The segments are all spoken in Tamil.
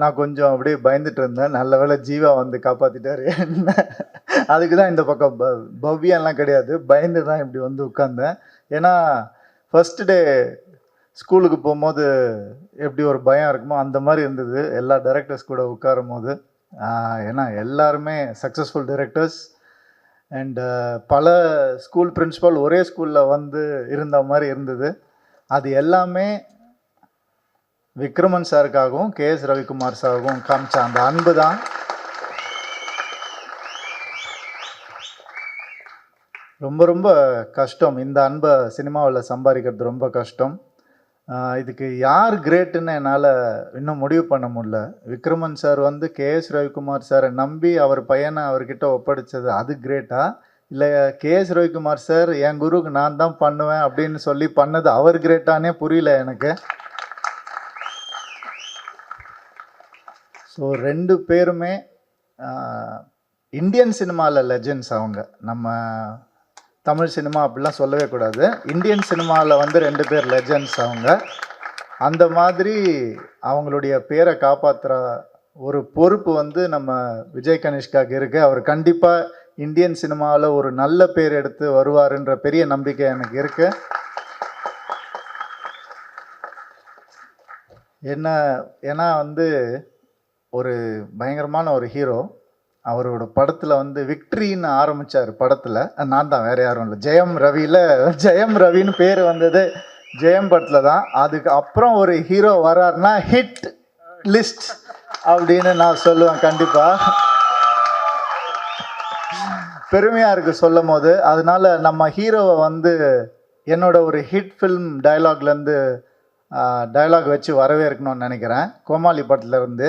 நான் கொஞ்சம் அப்படியே பயந்துட்டு இருந்தேன். நல்ல வேளை ஜீவா வந்து காப்பாத்திட்டாரு. என்ன அதுக்கு தான் இந்த பக்கம் ப பவ்யம்லாம் கிடையாது. பயந்து தான் இப்படி வந்து உட்காந்தேன் ஏன்னா ஃபர்ஸ்ட் டே ஸ்கூலுக்கு போகும்போது எப்படி ஒரு பயம் இருக்குமோ அந்த மாதிரி இருந்தது. எல்லா டைரக்டர்ஸ் கூட உட்காரும் போது ஏன்னா எல்லாருமே சக்ஸஸ்ஃபுல் டைரக்டர்ஸ் அண்டு பல ஸ்கூல் பிரின்சிபால் ஒரே ஸ்கூலில் வந்து இருந்த மாதிரி இருந்தது. அது எல்லாமே விக்ரமன் சாருக்காகவும் கே எஸ் ரவிக்குமார் சாருக்கும் காமிச்ச அந்த அன்பு தான். ரொம்ப ரொம்ப கஷ்டம். இந்த அன்பை சினிமாவில் சம்பாதிக்கிறது ரொம்ப கஷ்டம். இதுக்கு யார் கிரேட்டுன்னு என்னால் இன்னும் முடிவு பண்ண முடியல. விக்ரமன் சார் வந்து கே எஸ் ரவிக்குமார் சாரை நம்பி அவர் பையனை அவர்கிட்ட ஒப்படைச்சது அது கிரேட்டா? இல்லை கே எஸ் ரவிக்குமார் சார் என் குருவுக்கு நான் தான் பண்ணுவேன் அப்படின்னு சொல்லி பண்ணது அவர் கிரேட்டானே புரியல எனக்கு. ஸோ ரெண்டு பேருமே இந்தியன் சினிமாவில் லெஜெண்ட்ஸ் அவங்க. நம்ம தமிழ் சினிமா அப்படிலாம் சொல்லவே கூடாது. இந்தியன் சினிமாவில் வந்து ரெண்டு பேர் லெஜெண்ட்ஸ் அவங்க. அந்த மாதிரி அவங்களுடைய பேரை காப்பாற்றுற ஒரு பொறுப்பு வந்து நம்ம விஜய் கனிஷ்காக்கு இருக்குது அவர் கண்டிப்பாக இந்தியன் சினிமாவில் ஒரு நல்ல பேர் எடுத்து வருவாருன்ற பெரிய நம்பிக்கை எனக்கு இருக்குது என்ன ஏன்னா வந்து ஒரு பயங்கரமான ஒரு ஹீரோ. அவரோட படத்தில் வந்து விக்ட்ரின்னு ஆரம்பித்தார் படத்தில். நான் தான் வேறு யாரும் இல்லை. ஜெயம் ரவியில் ஜெயம் ரவின்னு பேர் வந்தது. ஜெயம் படத்தில் தான். அதுக்கு அப்புறம் ஒரு ஹீரோ வராருன்னா ஹிட் லிஸ்ட் அப்படின்னு நான் சொல்லுவேன் கண்டிப்பாக பெருமையாக இருக்குது சொல்லும் போது அதனால நம்ம ஹீரோவை வந்து என்னோட ஒரு ஹிட் ஃபில்ம் டைலாக்லேருந்து டைலாக் வச்சு வரவேற்கணும்னு நினைக்கிறேன். கோமாளி படத்துலேருந்து இருந்து.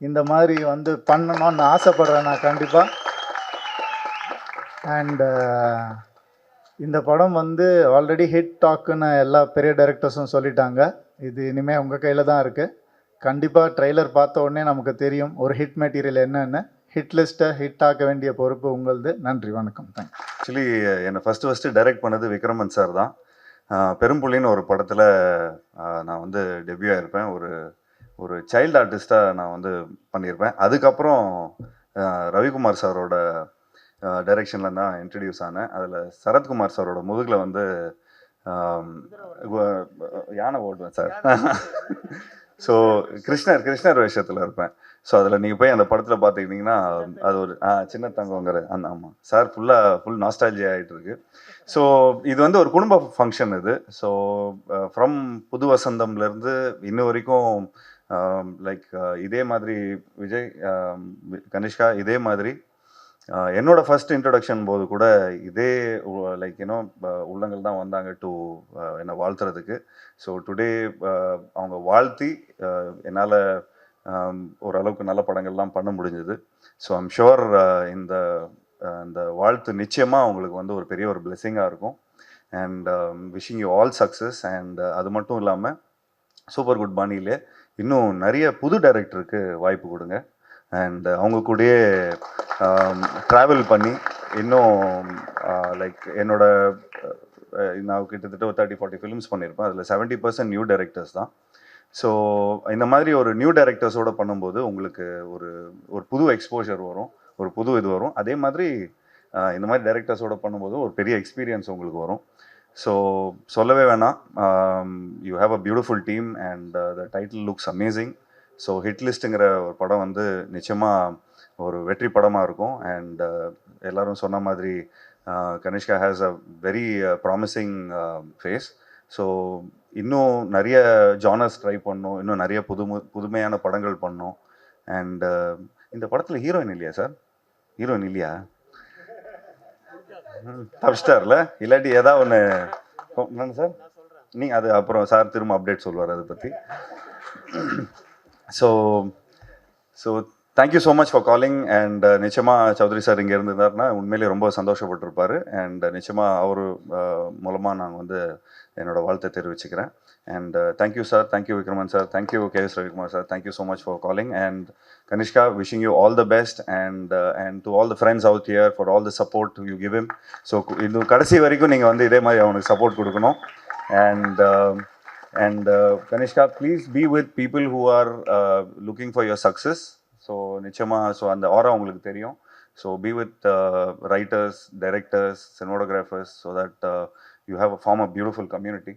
இந்த மாதிரி வந்து பண்ணணும்னு ஆசைப்பட்றேன் நான் கண்டிப்பாக அண்டு uh, இந்த படம் வந்து ஆல்ரெடி ஹிட் டாக்குன்னு எல்லா பெரிய டைரக்டர்ஸும் சொல்லிட்டாங்க. இது இனிமேல் உங்கள் கையில் தான் இருக்குது கண்டிப்பாக ட்ரெய்லர் பார்த்த உடனே நமக்கு தெரியும் ஒரு ஹிட் மெட்டீரியல் என்னென்னு. ஹிட் லிஸ்ட்டை ஹிட் ஆக்க வேண்டிய பொறுப்பு உங்களுது. நன்றி வணக்கம். தேங்க்ஸ் ஆக்சுவலி என்னை ஃபஸ்ட்டு ஃபஸ்ட்டு டைரக்ட் பண்ணது விக்ரமன் சார் தான். பெரும்புள்ளின்னு ஒரு படத்தில் நான் வந்து டெபியூ ஆகிருப்பேன் ஒரு ஒரு சைல்டு ஆர்டிஸ்ட்டாக நான் வந்து பண்ணியிருப்பேன் அதுக்கப்புறம் ரவிக்குமார் சாரோட டைரெக்ஷனில் தான் இன்ட்ரடியூஸ் ஆனேன். அதில் சரத்குமார் சாரோட முதுகில் வந்து யானை ஓடுவேன் சார். ஸோ கிருஷ்ணர் கிருஷ்ணர் வேஷத்தில் இருப்பேன். ஸோ அதில் நீங்கள் போய் அந்த படத்தில் பார்த்துக்கிட்டிங்கன்னா அது ஒரு சின்ன தங்கங்கிற அந்த ஆமாம் சார் ஃபுல்லாக ஃபுல் நாஸ்டாலஜி ஆகிட்டு இருக்கு. ஸோ இது வந்து ஒரு குடும்ப ஃபங்க்ஷன் இது. ஸோ ஃப்ரம் புது வசந்தம்லேருந்து இன்ன வரைக்கும் லைக் இதே மாதிரி விஜய் கனிஷ்கா இதே மாதிரி என்னோடய என்னோட ஃபர்ஸ்ட் இன்ட்ரடக்ஷன் போது கூட இதே லைக் யூனோ உள்ளங்கள் தான் வந்தாங்க டு என்னை வாழ்த்துறதுக்கு. ஸோ டுடே அவங்க வாழ்த்தி என்னால் ஓரளவுக்கு நல்ல படங்கள்லாம் பண்ண முடிஞ்சது. ஸோ ஐம் ஷுவர் இந்த அந்த இந்த வாழ்த்து நிச்சயமாக அவங்களுக்கு வந்து ஒரு பெரிய ஒரு பிளெஸ்ஸிங்காக இருக்கும். And wishing you all success and அது மட்டும் இல்லாமல் சூப்பர் குட் பாணியிலே இன்னும் நிறைய புது டைரக்டருக்கு வாய்ப்பு கொடுங்க. அண்ட் அவங்க கூடயே ட்ராவல் பண்ணி இன்னும் லைக் என்னோட நான் கிட்டத்தட்ட ஒரு தேர்ட்டி ஃபார்ட்டி ஃபிலிம்ஸ் பண்ணியிருப்பேன். அதில் செவன்ட்டி பர்சன்ட் நியூ டைரக்டர்ஸ் தான். ஸோ இந்த மாதிரி ஒரு நியூ டைரக்டர்ஸோட பண்ணும்போது உங்களுக்கு ஒரு ஒரு புது எக்ஸ்போஷர் வரும் ஒரு புது இது வரும். அதே மாதிரி இந்த மாதிரி டைரக்டர்ஸோட பண்ணும்போது ஒரு பெரிய எக்ஸ்பீரியன்ஸ் உங்களுக்கு வரும். ஸோ சொல்லவே வேணாம். You have a beautiful team and the title looks amazing so hit லிஸ்ட்டுங்கிற ஒரு படம் வந்து நிச்சயமாக ஒரு வெற்றி படமாக இருக்கும். அண்ட் uh, எல்லோரும் சொன்ன மாதிரி uh, Kanishka has a very promising face so இன்னும் நிறைய ஜானர்ஸ் ட்ரை பண்ணோம். இன்னும் நிறைய புதுமு புதுமையான படங்கள் பண்ணோம். அண்ட் uh, இந்த படத்தில் ஹீரோயின் இல்லையா சார் ஹீரோயின் இல்லையா? தப்பிச்சிட்டார்ல? இல்லாட்டி ஏதாவது ஒன்று என்னங்க சார்? நீங்கள் அது அப்புறம் சார் திரும்ப அப்டேட் சொல்லுவார் அதை பற்றி so so thank you so much for calling and நிச்சயமாக சௌத்ரி சார் இங்கே இருந்திருந்தாருன்னா உண்மையிலேயே ரொம்ப சந்தோஷப்பட்டிருப்பார். அண்ட் uh, நிச்சயமாக அவர் uh, மூலமாக நான் வந்து என்னோட வாழ்த்தை தெரிவிச்சுக்கிறேன். And thank you sir thank you Vikraman sir thank you K S Ravikumar sir thank you so much for calling and Kanishka wishing you all the best and and to all the friends out here for all the support you give him. So இது கடைசி வரைக்கும் நீங்கள் வந்து இதே மாதிரி அவனுக்கு சப்போர்ட் கொடுக்கணும். And and Kanishka please be with people who are looking for your success so நிச்சயமாக ஸோ அந்த ஆரா உங்களுக்கு தெரியும். So be with writers directors cinematographers so that you have a form a beautiful community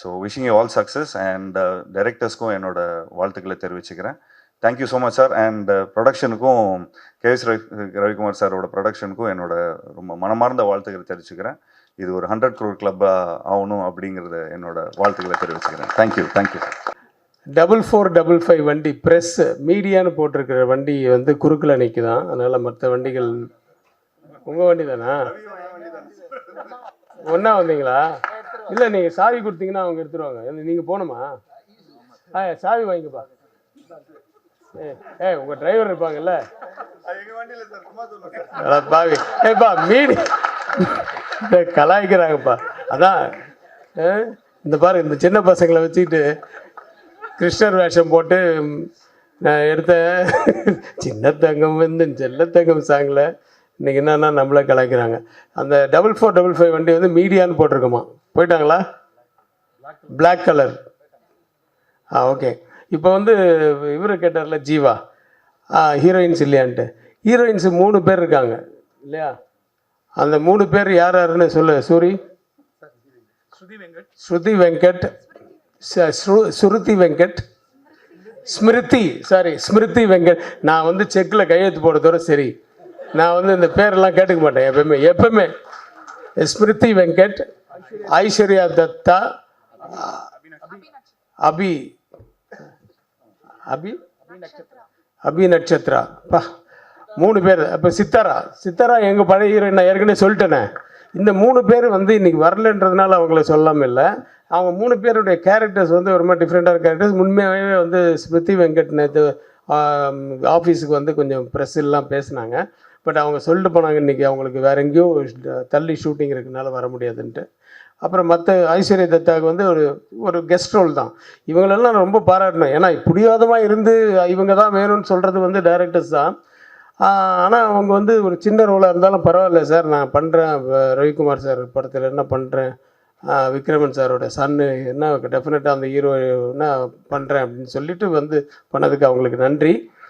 so wishing you all success and டைரக்டர்ஸ்க்கும் என்னோட வாழ்த்துக்களை தெரிவிச்சுக்கிறேன். Thank you so much sir and ப்ரொடக்ஷனுக்கும் KS Ravi Ravikumar சாரோட ப்ரொடக்ஷனுக்கும் என்னோட ரொம்ப மனமார்ந்த வாழ்த்துக்களை தெரிவிச்சுக்கிறேன். இது ஒரு ஹண்ட்ரட் க்ரோர் கிளப்பாக ஆகணும் அப்படிங்கிறத என்னோட வாழ்த்துக்களை தெரிவிச்சுக்கிறேன். Thank you thank you double four double five வண்டி ப்ரெஸ் மீடியான்னு போட்டிருக்கிற வண்டி வந்து குறுக்கில் நிற்குதான் அதனால் மற்ற வண்டிகள் உங்கள் வண்டி தானா ஒன்றா வந்தீங்களா? இல்லை நீங்கள் சாவி கொடுத்தீங்கன்னா அவங்க எடுத்துருவாங்க. நீங்கள் போகணுமா? ஆ சாவி வாங்கிக்கப்பா. ஏ ஏ உங்கள் டிரைவர் இருப்பாங்கல்ல? பாவி. ஏப்பா மீடி கலாய்க்கிறாங்கப்பா. அதான் ஆ, இந்த பாரு இந்த சின்ன பசங்களை வச்சுக்கிட்டு கிருஷ்ணர் வேஷம் போட்டு நான் எடுத்த சின்ன தங்கம் வந்து செல்ல தங்கம் சாங்கில் இன்னைக்கு என்னன்னா நம்மளே கலாய்க்கிறாங்க. அந்த டபுள் ஃபோர் டபுள் ஃபைவ் வண்டி வந்து மீடியான்னு போட்டிருக்கோமா போயிட்டாங்களா? பிளாக் கலர் ஆ ஓகே இப்போ வந்து இவர் கேட்டார்ல ஜீவா. ஹீரோயின்ஸ் இல்லையான்ட்டு. ஹீரோயின்ஸ் மூணு பேர் இருக்காங்க இல்லையா? அந்த மூணு பேர் யார் யாருன்னு சொல்லு சூரி. ஸ்ருதி வெங்கட் ச- ஸ்ரு- ஸ்ருதி வெங்கட் ஸ்மிருதி சாரி ஸ்மிருதி வெங்கட். நான் வந்து செக்கில் கையெழுத்து போடுறதோட சரி. நான் வந்து இந்த பேரெல்லாம் கேட்டுக்க மாட்டேன் எப்பவுமே எப்பவுமே ஸ்மிருதி வெங்கட் ஐஸ்வர்யா தத்தா அபி அபி? அபி நட்சத்திரா. பா மூணு பேர். அப்போ சித்தாரா? சித்தாரா எங்கள் பழைய ஹீரோ நான் ஏற்கனவே சொல்லிட்டேனே. இந்த மூணு பேர் வந்து இன்னைக்கு வரலன்றதுனால அவங்கள சொல்லாமல் இல்லை. அவங்க மூணு பேருடைய கேரக்டர்ஸ் வந்து ரொம்ப டிஃப்ரெண்ட்டான கேரக்டர்ஸ் உண்மையாகவே வந்து ஸ்மிருதி வெங்கட் நேற்று ஆஃபீஸுக்கு வந்து கொஞ்சம் ப்ரெஸ் பேசினாங்க. பட் அவங்க சொல்லிட்டு போனாங்க இன்றைக்கி அவங்களுக்கு வேற எங்கேயோ தள்ளி ஷூட்டிங் இருக்கனால வர முடியாதுன்ட்டு. அப்புறம் மற்ற ஐஸ்வர்யா தத்தாவுக்கு வந்து ஒரு ஒரு கெஸ்ட் ரோல் தான். இவங்களெல்லாம் நான் ரொம்ப பாராட்டணும். ஏன்னா புரியாதமாக இருந்து இவங்க தான் வேணும்னு சொல்கிறது வந்து டைரக்டர்ஸ் தான். ஆனால் அவங்க வந்து ஒரு சின்ன ரோலாக இருந்தாலும் பரவாயில்ல சார். நான் பண்ணுறேன் ரவிக்குமார் சார் படத்தில் என்ன பண்ணுறேன் விக்ரமன் சாரோட சன்னு என்ன டெஃபினட்டாக அந்த ஹீரோ என்ன பண்ணுறேன் அப்படின்னு சொல்லிட்டு வந்து பண்ணதுக்கு அவங்களுக்கு நன்றி.